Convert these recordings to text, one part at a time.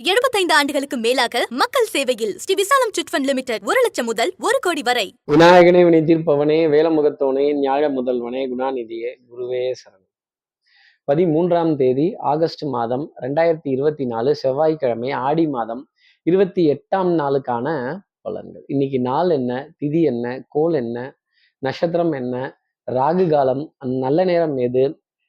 75 ஆண்டுகளுக்கு மேலாக மக்கள் சேவையில் ஸ்ரீ விசாலம் சிட்ஃபண்ட் லிமிடெட் ஒரு லட்சம் முதல் ஒரு கோடி வரை. விநாயகனே வினை தீர்ப்பவனே வேலமுகத்தோனே ஞாழ முதல்வனே குணாநிதியே குருவே சரணம். பதிமூன்றாம் தேதி ஆகஸ்ட் மாதம் ரெண்டாயிரத்தி இருபத்தி நாலு செவ்வாய்க்கிழமை ஆடி மாதம் இருபத்தி எட்டாம் நாளுக்கான பலன்கள். இன்னைக்கு நாள் என்ன திதி என்ன கோல் என்ன நட்சத்திரம் என்ன ராகு காலம் நல்ல நேரம் எது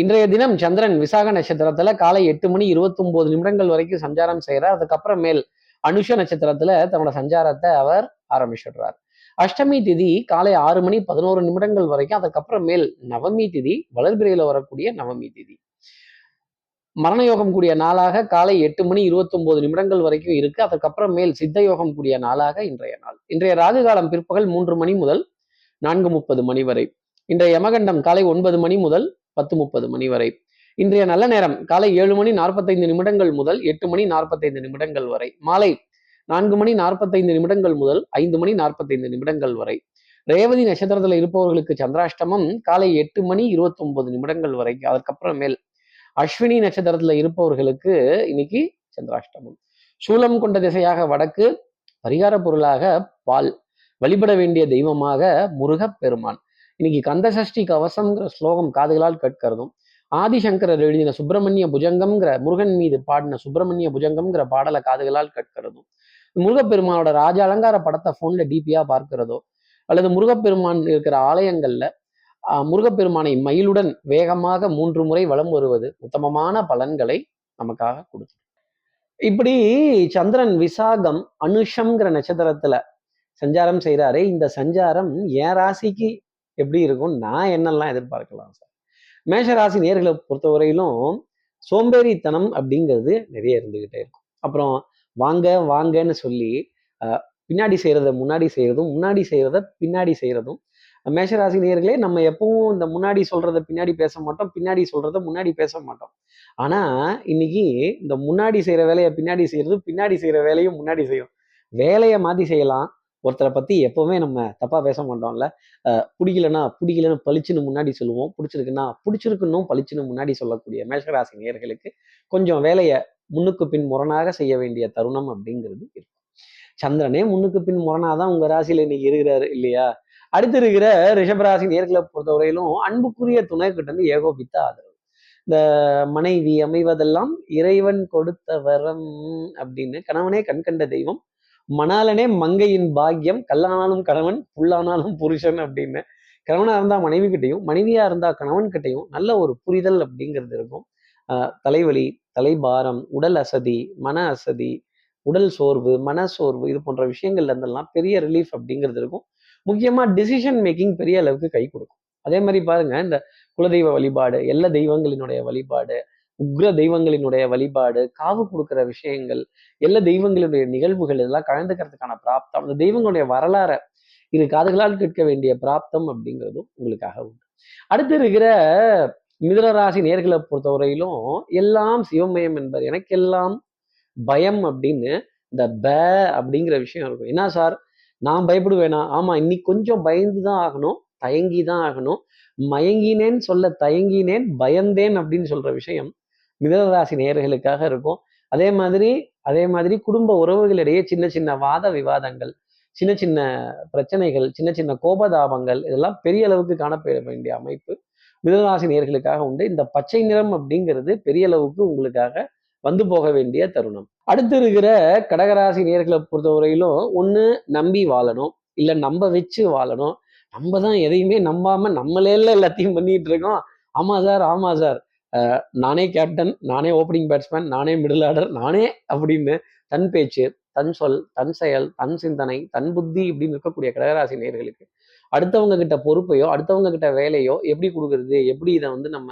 இன்றைய தினம் சந்திரன் விசாக நட்சத்திரத்துல காலை எட்டு மணி இருபத்தி ஒன்பது நிமிடங்கள் வரைக்கும் சஞ்சாரம் செய்கிறார் அதுக்கப்புறம் மேல் அனுஷ நட்சத்திரத்துல தன்னோட சஞ்சாரத்தை அவர் ஆரம்பிச்சிடுறார். அஷ்டமி திதி காலை ஆறு மணி பதினோரு நிமிடங்கள் வரைக்கும் அதுக்கப்புறம் மேல் நவமி திதி வளர்பிறையில வரக்கூடிய நவமி திதி. மரண யோகம் கூடிய நாளாக காலை எட்டு மணி இருபத்தொன்பது நிமிடங்கள் வரைக்கும் இருக்கு. அதுக்கப்புறம் மேல் சித்த யோகம் கூடிய நாளாக இன்றைய நாள். இன்றைய ராகு காலம் பிற்பகல் மூன்று மணி முதல் நான்கு முப்பது மணி வரை. இன்றைய யமகண்டம் காலை ஒன்பது மணி முதல் பத்து முப்பது மணி வரை. இன்றைய நல்ல நேரம் காலை ஏழு மணி நாற்பத்தைந்து நிமிடங்கள் முதல் எட்டு மணி நாற்பத்தைந்து நிமிடங்கள் வரை. மாலை நான்கு மணி நாற்பத்தைந்து நிமிடங்கள் முதல் ஐந்து மணி நாற்பத்தைந்து நிமிடங்கள் வரை. ரேவதி நட்சத்திரத்தில் இருப்பவர்களுக்கு சந்திராஷ்டமம் காலை எட்டு மணி இருபத்தி ஒன்பது நிமிடங்கள் வரை. அதற்கப்புறம் மேல். அஸ்வினி நட்சத்திரத்துல இருப்பவர்களுக்கு இன்னைக்கு சந்திராஷ்டமம். சூலம் கொண்ட திசையாக வடக்கு பரிகார பொருளாக பால். வழிபட வேண்டிய தெய்வமாக முருகப் பெருமான். இன்னைக்கு கந்தசஷ்டி கவசம்ங்கிற ஸ்லோகம் காதுகளால் கேட்கிறதும் ஆதிசங்கரர் எழுதின சுப்பிரமணிய புஜங்கம்ங்கிற முருகன் மீது பாடின சுப்பிரமணிய புஜங்கம்ங்கிற பாடலை காதுகளால் கேட்கிறதும் முருகப்பெருமானோட ராஜ அலங்கார படத்தை ஃபோன்ல டிபியா பார்க்கிறதோ அல்லது முருகப்பெருமான் இருக்கிற ஆலயங்கள்ல முருகப்பெருமானை மயிலுடன் வேகமாக மூன்று முறை வலம் வருவது உத்தமமான பலன்களை நமக்காக கொடுக்கும் இப்படி சந்திரன் விசாகம் அனுஷம்ங்கிற நட்சத்திரத்துல சஞ்சாரம் செய்கிறாரு இந்த சஞ்சாரம் என் ராசிக்கு எப்படி இருக்கும் நான் என்னெல்லாம் எதிர்பார்க்கலாம் சார்? மேஷராசி நேர்களை பொறுத்தவரையிலும் சோம்பேறித்தனம் அப்படிங்கிறது நிறைய இருந்துகிட்டே இருக்கும். அப்புறம் வாங்க வாங்கன்னு சொல்லி பின்னாடி செய்கிறத முன்னாடி செய்கிறதும் முன்னாடி செய்கிறத பின்னாடி செய்கிறதும் மேஷராசி நேர்களே நம்ம எப்பவும் இந்த முன்னாடி சொல்கிறத பின்னாடி பேச மாட்டோம் பின்னாடி சொல்கிறத முன்னாடி பேச மாட்டோம். ஆனா இன்னைக்கு இந்த முன்னாடி செய்யற வேலையை பின்னாடி செய்யறது பின்னாடி செய்யற வேலையும் முன்னாடி செய்யும் வேலையை மாத்தி செய்யலாம் ஒருத்தரை பத்தி எப்பவுமே நம்ம தப்பா பேச மாட்டோம்ல. பிடிக்கலன்னா பிடிக்கலன்னு பளிச்சுன்னு முன்னாடி சொல்லுவோம். பிடிச்சிருக்குன்னா பிடிச்சிருக்குன்னும் பளிச்சுன்னு முன்னாடி சொல்லக்கூடிய மேஷராசி நேர்களுக்கு கொஞ்சம் வேலையை முன்னுக்கு பின் முரணாக செய்ய வேண்டிய தருணம் அப்படிங்கிறது இருக்கும். சந்திரனே முன்னுக்கு பின் முரணாதான் உங்க ராசியில இன்னைக்கு இருக்கிறாரு இல்லையா? அடுத்து இருக்கிற ரிஷபராசி நேர்களை பொறுத்தவரையிலும் அன்புக்குரிய துணை கிட்ட இருந்து ஏகோபித்த ஆதரவு. இந்த மனைவி அமைவதெல்லாம் இறைவன் கொடுத்த வரம் அப்படின்னு கணவனே கண்கண்ட தெய்வம் மணாலனே மங்கையின் பாக்கியம் கல்லானாலும் கணவன் புல்லானாலும் புருஷன் அப்படின்னு. கணவனா இருந்தா மனைவி கிட்டையும் மனைவியா இருந்தா கணவன் கிட்டையும் நல்ல ஒரு புரிதல் அப்படிங்கிறது இருக்கும். தலைவலி தலைபாரம் உடல் அசதி மன அசதி உடல் சோர்வு மன சோர்வு இது போன்ற விஷயங்கள்ல இருந்தெல்லாம் பெரிய ரிலீஃப் அப்படிங்கிறது இருக்கும். முக்கியமா டிசிஷன் மேக்கிங் பெரிய அளவுக்கு கை கொடுக்கும். அதே மாதிரி பாருங்க இந்த குலதெய்வ வழிபாடு எல்லா தெய்வங்களினுடைய வழிபாடு உக்ர தெய்வங்களினுடைய வழிபாடு காவு கொடுக்குற விஷயங்கள் எல்லா தெய்வங்களுடைய நிகழ்வுகள் இதெல்லாம் கலந்துக்கிறதுக்கான பிராப்தம் அந்த தெய்வங்களுடைய வரலாறை இது காதுகளால் கேட்க வேண்டிய பிராப்தம் அப்படிங்கிறதும் உங்களுக்காக உண்டு. அடுத்து இருக்கிற மிதனராசி நேர்களை பொறுத்தவரையிலும் எல்லாம் சிவமயம் என்பது எனக்கெல்லாம் பயம் அப்படின்னு இந்த ப அப்படிங்கிற விஷயம் இருக்கும். என்ன சார்? நான் பயப்படுவேனா? ஆமா இன்னைக்கு கொஞ்சம் பயந்து தான் ஆகணும் தயங்கி தான் ஆகணும். மயங்கினேன் சொல்ல தயங்கினேன் பயந்தேன் அப்படின்னு சொல்ற விஷயம் மிதனராசி நேர்களுக்காக இருக்கும். அதே மாதிரி அதே மாதிரி குடும்ப உறவுகளிடையே சின்ன சின்ன வாத விவாதங்கள் சின்ன சின்ன பிரச்சனைகள் சின்ன சின்ன கோபதாபங்கள் இதெல்லாம் பெரிய அளவுக்கு காணப்பட வேண்டிய அமைப்பு மிதனராசி நேர்களுக்காக உண்டு. இந்த பச்சை நிறம் அப்படிங்கிறது பெரிய அளவுக்கு உங்களுக்காக வந்து போக வேண்டிய தருணம். அடுத்து இருக்கிற கடகராசி நேர்களை பொறுத்தவரையிலும் ஒன்று நம்பி வாழணும். இல்லை நம்ப வச்சு வாழணும். நம்ம தான் எதையுமே நம்பாம நம்மளே எல்லாத்தையும் பண்ணிட்டு இருக்கோம். ஆமா சார் ஆமா சார். நானே கேப்டன் நானே ஓப்பனிங் பேட்ஸ்மேன் நானே மிடில் ஆர்டர் நானே அப்படின்னு தன் பேச்சு தன் சொல் தன் செயல் தன் சிந்தனை தன் புத்தி இப்படின்னு இருக்கக்கூடிய கடகராசி நேர்களுக்கு அடுத்தவங்க கிட்ட பொறுப்பையோ அடுத்தவங்க கிட்ட வேலையோ எப்படி கொடுக்கறது எப்படி இதை வந்து நம்ம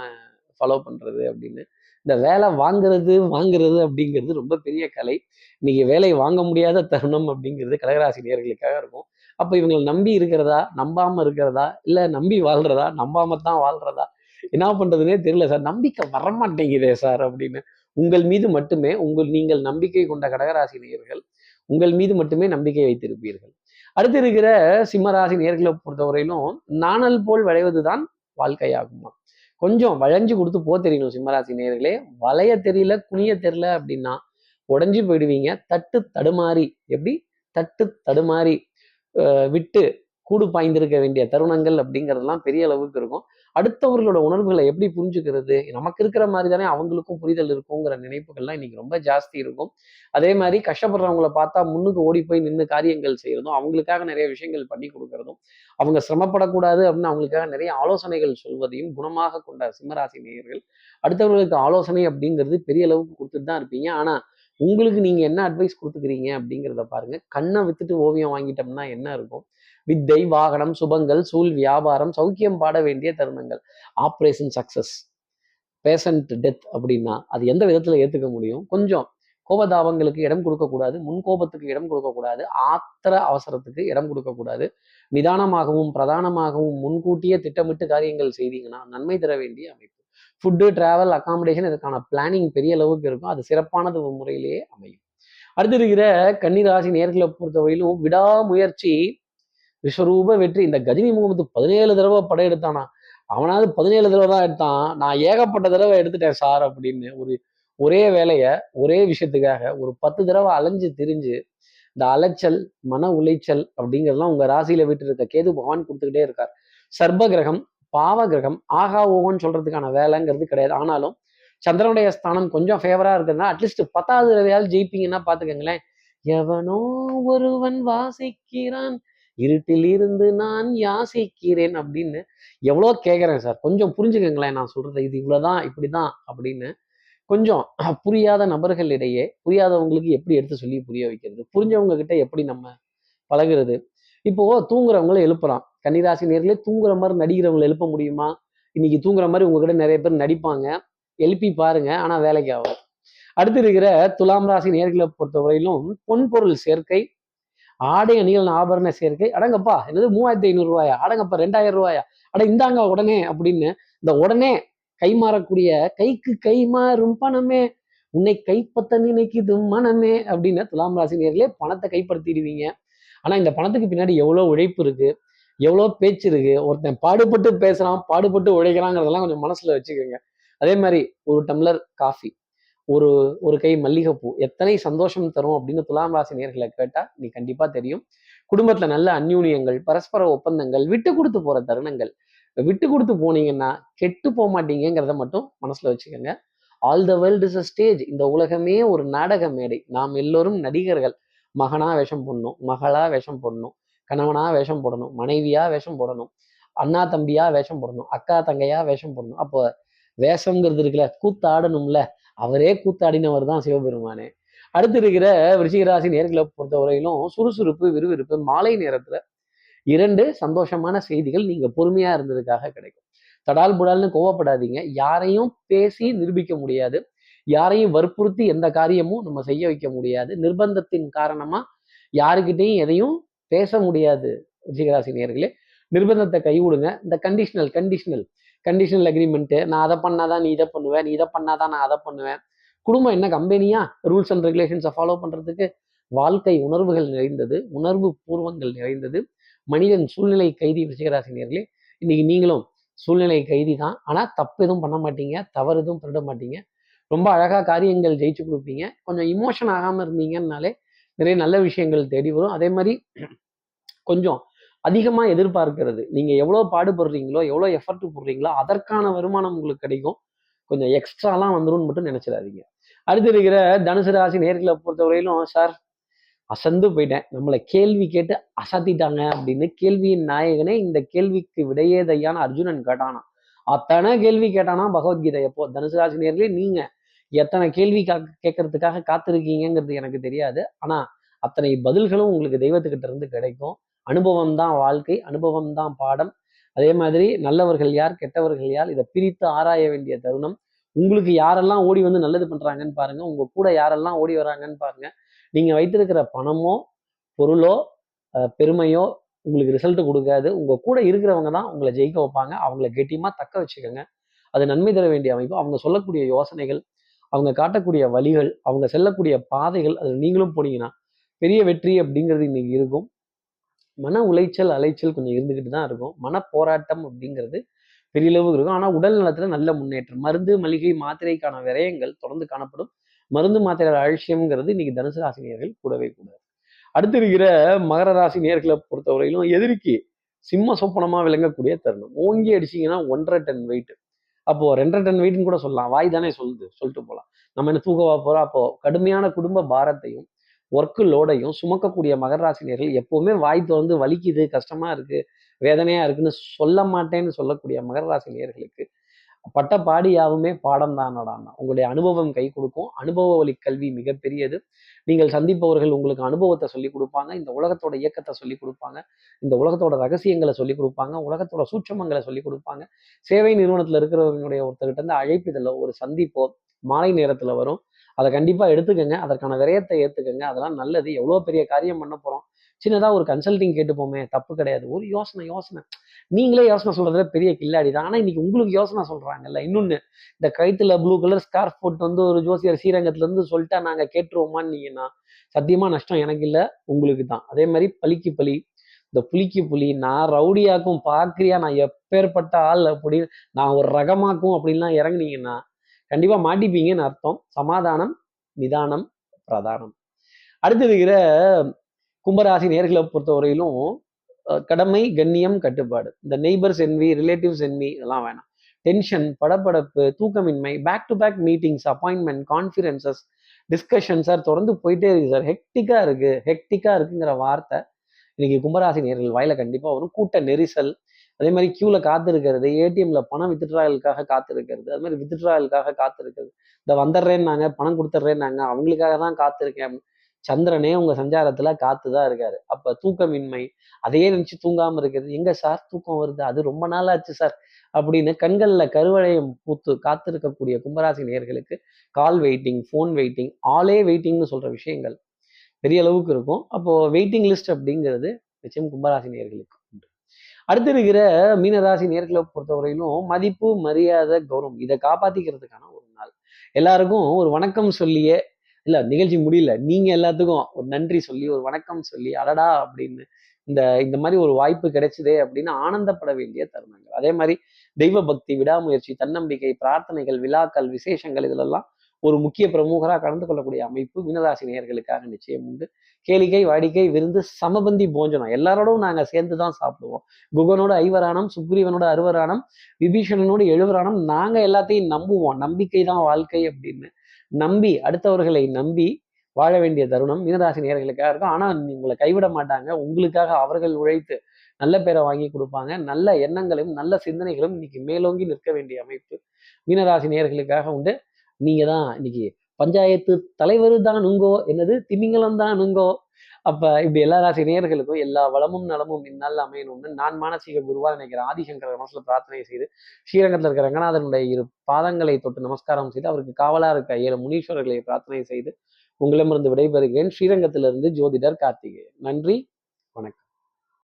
ஃபாலோ பண்ணுறது அப்படின்னு இந்த வேலை வாங்குறது வாங்குறது அப்படிங்கிறது ரொம்ப பெரிய கலை. இன்னைக்கு வேலை வாங்க முடியாத தருணம் அப்படிங்கிறது கடகராசி நேர்களுக்காக இருக்கும். அப்போ இவங்களை நம்பி இருக்கிறதா நம்பாமல் இருக்கிறதா இல்லை நம்பி வாழ்கிறதா நம்பாம தான் வாழ்கிறதா என்ன பண்றதுனே தெரியல சார். நம்பிக்கை வரமாட்டேங்குதே சார் அப்படின்னு. உங்கள் மீது மட்டுமே உங்கள் நீங்கள் நம்பிக்கை கொண்ட கடகராசி நேயர்கள் உங்கள் மீது மட்டுமே நம்பிக்கை வைத்திருப்பீர்கள். அடுத்து இருக்கிற சிம்மராசி நேர்களை பொறுத்தவரையிலும் நாணல் போல் விளைவதுதான் வாழ்க்கையாகுமா? கொஞ்சம் வளைஞ்சு கொடுத்து போ தெரியணும் சிம்மராசி நேர்களே வளைய தெரியல குனிய தெரியல அப்படின்னா உடஞ்சி போயிடுவீங்க. தட்டு தடுமாறி எப்படி? தட்டு தடுமாறி அஹ் விட்டு கூடு பாய்ந்திருக்க வேண்டிய தருணங்கள் அப்படிங்கிறதெல்லாம் பெரிய அளவுக்கு இருக்கும். அடுத்தவர்களோட உணர்வுகளை எப்படி புரிஞ்சுக்கிறது? நமக்கு இருக்கிற மாதிரி தானே அவங்களுக்கும் புரிதல் இருக்குங்கிற நினைப்புகள்லாம் இன்னைக்கு ரொம்ப ஜாஸ்தி இருக்கும். அதே மாதிரி கஷ்டப்படுறவங்கள பார்த்தா முன்னுக்கு ஓடி போய் நின்று காரியங்கள் செய்யறதும் அவங்களுக்காக நிறைய விஷயங்கள் பண்ணி கொடுக்கறதும் அவங்க சிரமப்படக்கூடாது அப்படின்னு அவங்களுக்காக நிறைய ஆலோசனைகள் சொல்வதையும் குணமாக கொண்ட சிம்மராசி நேயர்கள். அடுத்தவர்களுக்கு ஆலோசனை அப்படிங்கிறது பெரிய அளவுக்கு கொடுத்துட்டு தான் இருப்பீங்க. ஆனா உங்களுக்கு நீங்க என்ன அட்வைஸ் கொடுத்துக்கிறீங்க அப்படிங்கிறத பாருங்க. கண்ணை வித்துட்டு ஓவியம் வாங்கிட்டோம்னா என்ன இருக்கும்? வித்தை வாகனம் சுபங்கள் சூழ் வியாபாரம் சௌக்கியம் பாட வேண்டிய தருணங்கள். ஆப்ரேஷன் சக்சஸ் பேஷண்ட் டெத் அப்படின்னா அது எந்த விதத்துல ஏத்துக்க முடியும்? கொஞ்சம் கோபதாபங்களுக்கு இடம் கொடுக்கக்கூடாது முன்கோபத்துக்கு இடம் கொடுக்கக்கூடாது ஆத்திர அவசரத்துக்கு இடம் கொடுக்கக்கூடாது நிதானமாகவும் பிரதானமாகவும் முன்கூட்டியே திட்டமிட்டு காரியங்கள் செய்தீங்கன்னா நன்மை தர வேண்டிய அமைப்பு. ஃபுட்டு டிராவல் அகாமடேஷன் இதுக்கான பிளானிங் பெரிய அளவுக்கு இருக்கும். அது சிறப்பானது முறையிலேயே அமையும். அடுத்து இருக்கிற கன்னிராசி நேர்களை பொறுத்தவரையிலும் விடாமுயற்சி விஸ்வரூப வெற்றி. இந்த கஜினி முகமது பதினேழு தடவை படம் எடுத்தானா? அவனாவது பதினேழு தடவை தான் எடுத்தான். நான் ஏகப்பட்ட தடவை எடுத்துட்டேன் சார் அப்படின்னு ஒரு ஒரே வேலையை ஒரே விஷயத்துக்காக ஒரு பத்து தடவை அலைஞ்சு திரிஞ்சு இந்த அலைச்சல் மன உளைச்சல் அப்படிங்கிறதுலாம் உங்க ராசியில விட்டு இருக்க கேது பகவான் கொடுத்துக்கிட்டே இருக்கார். சர்ப கிரகம் பாவ கிரகம் ஆகா ஓகோன்னு சொல்றதுக்கான வேலைங்கிறது கிடையாது. ஆனாலும் சந்திரனுடைய ஸ்தானம் கொஞ்சம் ஃபேவரா இருக்குதுன்னா அட்லீஸ்ட் பத்தாவது தடவையாவது ஜெயிப்பீங்கன்னா பாத்துக்கோங்களேன் எவனோ ஒருவன் வாசிக்கிறான். இருட்டில் இருந்து நான் யாசிக்கிறேன் அப்படின்னு எவ்வளோ கேட்குறேன் சார். கொஞ்சம் புரிஞ்சுக்கங்களேன் நான் சொல்றது. இது இவ்வளோதான் இப்படிதான் அப்படின்னு கொஞ்சம் புரியாத நபர்களிடையே புரியாதவங்களுக்கு எப்படி எடுத்து சொல்லி புரிய வைக்கிறது? புரிஞ்சவங்க கிட்ட எப்படி நம்ம பழகிறது? இப்போ தூங்குறவங்கள எழுப்பலாம் கன்னிராசி நேர்களே தூங்குற மாதிரி நடிக்கிறவங்களை எழுப்ப முடியுமா? இன்னைக்கு தூங்குற மாதிரி உங்ககிட்ட நிறைய பேர் நடிப்பாங்க. எழுப்பி பாருங்க ஆனா வேலைக்கு ஆகும் அடுத்து இருக்கிற துலாம் ராசி நேர்களை பொறுத்தவரையிலும் பொன்பொருள் சேர்க்கை ஆடை அணிகள் ஆபரண சேர்க்கை. அடங்கப்பா என்னது மூவாயிரத்தி ஐநூறு ரூபாயா? அடங்கப்பா ரெண்டாயிரம் ரூபாயா? அட இந்தாங்க உடனே அப்படின்னு இந்த உடனே கை மாறக்கூடிய கைக்கு கை மாறும் பணமே உன்னை கைப்பத்த நினைக்குது மனமே அப்படின்னு துலாம் ராசி நேர்களே பணத்தை கைப்படுத்திடுவீங்க. ஆனா இந்த பணத்துக்கு பின்னாடி எவ்வளோ உழைப்பு இருக்கு எவ்வளோ பேச்சு இருக்கு ஒருத்தன் பாடுபட்டு பேசுறான் பாடுபட்டு உழைக்கிறாங்கிறதெல்லாம் கொஞ்சம் மனசுல வச்சுக்கோங்க. அதே மாதிரி ஒரு டம்ளர் காஃபி. ஒரு ஒரு கை மல்லிகைப்பூ எத்தனை சந்தோஷம் தரும் அப்படின்னு துலாம் ராசி நேர்களை கேட்டால் நீ கண்டிப்பாக தெரியும். குடும்பத்தில் நல்ல அந்யூன்யங்கள் பரஸ்பர ஒப்பந்தங்கள் விட்டு கொடுத்து போகிற தருணங்கள். விட்டு கொடுத்து போனீங்கன்னா கெட்டு போக மாட்டீங்கிறத மட்டும் மனசில் வச்சுக்கோங்க. All the world is a stage இந்த உலகமே ஒரு நாடக மேடை. நாம் எல்லோரும் நடிகர்கள். மகனா வேஷம் போடணும் மகளா வேஷம் போடணும் கணவனா வேஷம் போடணும் மனைவியா வேஷம் போடணும் அண்ணா தம்பியா வேஷம் போடணும் அக்கா தங்கையா வேஷம் போடணும். அப்போ வேஷம்ங்கிறது இருக்குல்ல கூத்தாடணும்ல. அவரே கூத்தாடினவர் தான் சிவபெருமானே. அடுத்து இருக்கிற விருச்சிகராசி நேர்களை பொறுத்தவரையிலும் சுறுசுறுப்பு விறுவிறுப்பு மாலை நேரத்துல இரண்டு சந்தோஷமான செய்திகள் நீங்க பொறுமையா இருந்ததுக்காக கிடைக்கும். தடால் புடால்னு கோவப்படாதீங்க. யாரையும் பேசி நிரூபிக்க முடியாது. யாரையும் வற்புறுத்தி எந்த காரியமும் நம்ம செய்ய வைக்க முடியாது. நிர்பந்தத்தின் காரணமா யாருக்கிட்டையும் எதையும் பேச முடியாது ரிஷிகராசி நேர்களே. நிர்பந்தத்தை கைவிடுங்க. இந்த கண்டிஷனல் கண்டிஷனல் கண்டிஷனல் அக்ரிமெண்ட்டு நான் அதை பண்ணாதான் நீ இதை பண்ணுவேன் நீ இதை பண்ணாதான் நான் அதை பண்ணுவேன். குடும்பம் என்ன கம்பெனியா? ரூல்ஸ் அண்ட் ரெகுலேஷன்ஸை ஃபாலோ பண்ணுறதுக்கு வாழ்க்கை உணர்வுகள் நிறைந்தது உணர்வு பூர்வங்கள் நிறைந்தது. மனிதன் சூழ்நிலை கைதி ரிஷிகராசி இன்னைக்கு நீங்களும் சூழ்நிலை கைதி தான். ஆனால் தப்பு எதுவும் பண்ண மாட்டீங்க தவறு எதுவும் திருட மாட்டீங்க. ரொம்ப அழகாக காரியங்கள் ஜெயிச்சு கொடுப்பீங்க. கொஞ்சம் இமோஷன் ஆகாமல் இருந்தீங்கன்னாலே நிறைய நல்ல விஷயங்கள் தேடி வரும். அதே மாதிரி கொஞ்சம் அதிகமாக எதிர்பார்க்கிறது. நீங்கள் எவ்வளோ பாடுபடுறீங்களோ எவ்வளோ எஃபர்ட் போடுறீங்களோ அதற்கான வருமானம் உங்களுக்கு கிடைக்கும். கொஞ்சம் எக்ஸ்ட்ராலாம் வந்துடும் மட்டும் நினச்சிடாதீங்க. அடுத்து இருக்கிற தனுசு ராசி நேர்களை பொறுத்தவரையிலும் சார் அசந்து போயிட்டேன். நம்மளை கேள்வி கேட்டு அசத்திட்டாங்க அப்படின்னு கேள்வியின் நாயகனே இந்த கேள்விக்கு விடையேதையான அர்ஜுனன் கேட்டானா அத்தனை கேள்வி கேட்டானா பகவத்கீதை. எப்போ தனுசு ராசி நேர்களே நீங்க எத்தனை கேள்வி கா கேட்கறதுக்காக காத்திருக்கீங்கிறது எனக்கு தெரியாது. ஆனா அத்தனை பதில்களும் உங்களுக்கு தெய்வத்துக்கிட்ட இருந்து கிடைக்கும். அனுபவம் தான் வாழ்க்கை அனுபவம் தான் பாடம். அதே மாதிரி நல்லவர்கள் யார் கெட்டவர்கள் யார் இதை பிரித்து ஆராய வேண்டிய தருணம். உங்களுக்கு யாரெல்லாம் ஓடி வந்து நல்லது பண்றாங்கன்னு பாருங்க. உங்க கூட யாரெல்லாம் ஓடி வராங்கன்னு பாருங்க. நீங்க வைத்திருக்கிற பணமோ பொருளோ பெருமையோ உங்களுக்கு ரிசல்ட் கொடுக்காது. உங்க கூட இருக்கிறவங்க தான் உங்களை ஜெயிக்க வைப்பாங்க. அவங்கள கெட்டியமா தக்க வச்சுக்கோங்க. அது நன்மை தர வேண்டிய அமைப்பு. அவங்க சொல்லக்கூடிய யோசனைகள் அவங்க காட்டக்கூடிய வழிகள் அவங்க செல்லக்கூடிய பாதைகள் அது நீங்களும் போனீங்கன்னா பெரிய வெற்றி அப்படிங்கிறது இன்னைக்கு இருக்கும். மன உளைச்சல் அலைச்சல் கொஞ்சம் இருந்துக்கிட்டு தான் இருக்கும். மன போராட்டம் அப்படிங்கிறது பெரிய அளவு இருக்கும். ஆனால் உடல் நலத்தில் நல்ல முன்னேற்றம். மருந்து மளிகை மாத்திரைக்கான விரயங்கள் தொடர்ந்து காணப்படும். மருந்து மாத்திரை அலட்சியம்ங்கிறது இன்னைக்கு தனுசு ராசினியர்கள் கூடவே கூடாது அடுத்து இருக்கிற மகர ராசி நேர்களை பொறுத்தவரையிலும் எதிரிக்கு சிம்ம சொப்பனமா விளங்கக்கூடிய தருணம். ஓங்கி அடிச்சீங்கன்னா ஒன்றரை டன் வெயிட் அப்போ ரெண்டரை டன் வெயிட்னு கூட சொல்லலாம். வாய் தானே சொல்லுது. சொல்லிட்டு போகலாம் நம்ம என்ன தூக்கவா போறோம்? அப்போ கடுமையான குடும்ப பாரத்தையும் ஒர்க்கு லோடையும் சுமக்கக்கூடிய மகர ராசினியர்கள் எப்பவுமே வாய் திறந்து வலிக்குது கஷ்டமா இருக்கு வேதனையா இருக்குன்னு சொல்ல மாட்டேன்னு சொல்லக்கூடிய மகர ராசினியர்களுக்கு பட்ட பாடியாவுமே பாடம் தான் உங்களுடைய அனுபவம் கை கொடுக்கும். அனுபவ வழி கல்வி மிகப்பெரியது. நீங்கள் சந்திப்பவர்கள் உங்களுக்கு அனுபவத்தை சொல்லி கொடுப்பாங்க. இந்த உலகத்தோட இயக்கத்தை சொல்லிக் கொடுப்பாங்க. இந்த உலகத்தோட ரகசியங்களை சொல்லிக் கொடுப்பாங்க. உலகத்தோட சூட்சமங்களை சொல்லிக் கொடுப்பாங்க. சேவை நிறுவனத்தில் இருக்கிறவங்களுடைய ஒருத்தர்கிட்ட இருந்து இதில் ஒரு சந்திப்போ மாலை நேரத்தில் வரும். அதை கண்டிப்பாக எடுத்துக்கங்க. அதற்கான விரயத்தை ஏற்றுக்கங்க அதெல்லாம் நல்லது. எவ்வளோ பெரிய காரியம் பண்ண போகிறோம் சின்னதாக ஒரு கன்சல்டிங் கேட்டுப்போமே. தப்பு கிடையாது. ஒரு யோசனை யோசனை. நீங்களே யோசனை சொல்கிறதுல பெரிய கில்லாடி தான். ஆனால் இன்னைக்கு உங்களுக்கு யோசனை சொல்கிறாங்கல்ல இன்னொன்று இந்த கழுத்துல ப்ளூ கலர் ஸ்கார்ஃப் போட்டு வந்து ஒரு ஜோசியர் ஸ்ரீரங்கத்துலேருந்து சொல்லிட்டா நாங்கள் கேட்டுருவோமான்னீங்கன்னா சத்தியமாக நஷ்டம் எனக்கு இல்லை உங்களுக்கு தான். அதே மாதிரி பலிக்கு பலி இந்த புளிக்கு புலி நான் ரவுடியாக்கும் பார்க்குறியா நான் எப்பேற்பட்ட ஆள் அப்படின்னு நான் ஒரு ரகமாக்கும் அப்படின்லாம் இறங்குனீங்கன்னா கண்டிப்பா மாட்டிப்பீங்கன்னு அர்த்தம். சமாதானம் நிதானம் பிரதானம். அடுத்து இருக்கிற கும்பராசி நேர்களை பொறுத்தவரையிலும் கடமை கண்ணியம் கட்டுப்பாடு. இந்த நெய்பர்ஸ் என்வி ரிலேட்டிவ்ஸ் என்வி இதெல்லாம் வேணாம். டென்ஷன் படபடப்பு தூக்கமின்மை back to back meetings appointment conferences discussion sir தொடர்ந்து போயிட்டே இருக்கு சார் ஹெக்டிக்கா இருக்கு. ஹெக்டிக்கா இருக்குங்கிற வார்த்தை இன்னைக்கு கும்பராசி நேர்கள் வாயில கண்டிப்பா வரும். கூட்ட நெரிசல் அதே மாதிரி கியூல காத்திருக்கிறது ஏடிஎம்ல பணம் வித்ட்ராயலுக்காக காத்திருக்கிறது அது மாதிரி வித்ட்ராயலுக்காக காத்திருக்கிறது. இந்த வந்துடுறேன்னாங்க பணம் கொடுத்துட்றேன்னாங்க அவங்களுக்காக தான் காத்திருக்கேன். சந்திரனே உங்க சஞ்சாரத்துல காத்து தான் இருக்காரு. அப்ப தூக்கமின்மை அதையே நினைச்சு தூங்காம இருக்கிறது எங்க சார்? தூக்கம் வருது அது ரொம்ப நாள் ஆச்சு சார். அப்படின்னு கண்கள்ல கருவளையம் பூத்து காத்திருக்கக்கூடிய கும்பராசி நேர்களுக்கு கால் வெயிட்டிங் ஃபோன் வெயிட்டிங் ஆலே வெயிட்டிங்னு சொல்ற விஷயங்கள் பெரிய அளவுக்கு இருக்கும். அப்போ வெயிட்டிங் லிஸ்ட் அப்படிங்கிறது நிச்சயம் கும்பராசி நேர்களுக்கு அடுத்து இருக்கிற மீனராசி நேர்களை பொறுத்தவரையிலும் மதிப்பு மரியாதை கௌரவம் இதை காப்பாத்திக்கிறதுக்கான ஒரு நாள். எல்லாருக்கும் ஒரு வணக்கம் சொல்லியே இல்ல நிகழ்ச்சி முடியல நீங்க எல்லாத்துக்கும் ஒரு நன்றி சொல்லி ஒரு வணக்கம் சொல்லி அடடா அப்படின்னு இந்த இந்த மாதிரி ஒரு வாய்ப்பு கிடைச்சதே அப்படின்னு ஆனந்தப்பட வேண்டிய தருணங்கள். அதே மாதிரி தெய்வ பக்தி விடாமுயற்சி தன்னம்பிக்கை பிரார்த்தனைகள் விழாக்கள் விசேஷங்கள் இதிலெல்லாம் ஒரு முக்கிய பிரமுகராக கலந்து கொள்ளக்கூடிய அமைப்பு மீனராசி நேயர்களுக்காக நிச்சயம் உண்டு. கேளிக்கை வாடிக்கை விருந்து சமபந்தி போஞ்சனம் எல்லாரோடும் நாங்கள் சேர்ந்து தான் சாப்பிடுவோம். குகனோட ஐவராணம் சுக்ரீவனோட அறுவராணம் விபீஷணனோட எழுவராணம் நாங்க எல்லாத்தையும் நம்புவோம். நம்பிக்கை தான் வாழ்க்கை அப்படின்னு. நம்பி அடுத்தவர்களை நம்பி வாழ வேண்டிய தருணம் மீனராசி நேர்களுக்காக இருக்கும். ஆனா உங்களை கைவிட மாட்டாங்க. உங்களுக்காக அவர்கள் உழைத்து நல்ல பேரை வாங்கி கொடுப்பாங்க. நல்ல எண்ணங்களும் நல்ல சிந்தனைகளும் இன்னைக்கு மேலோங்கி நிற்க வேண்டிய அமைப்பு மீனராசி நேயர்களுக்காக உண்டு. நீங்க தான் இன்னைக்கு பஞ்சாயத்து தலைவர் தான் நுங்கோ என்னது? திமிங்கலம் தான் நுங்கோ. அப்ப இப்படி எல்லா ராசி நேயர்களுக்கும் எல்லா வளமும் நலமும் இந்நாள் அமையணும்னு நான் மானசீக குருவா நினைக்கிறேன் ஆதிசங்கர மனசுல பிரார்த்தனை செய்து ஸ்ரீரங்கத்தில் இருக்கிற ரங்கநாதனுடைய இரு பாதங்களை தொட்டு நமஸ்காரம் செய்து அவருக்கு காவலா இருக்க ஏழு முனீஸ்வரர்களை பிரார்த்தனை செய்து உங்களிடமிருந்து விடைபெறுகிறேன். ஸ்ரீரங்கத்திலிருந்து ஜோதிடர் கார்த்திகேயன். நன்றி வணக்கம்.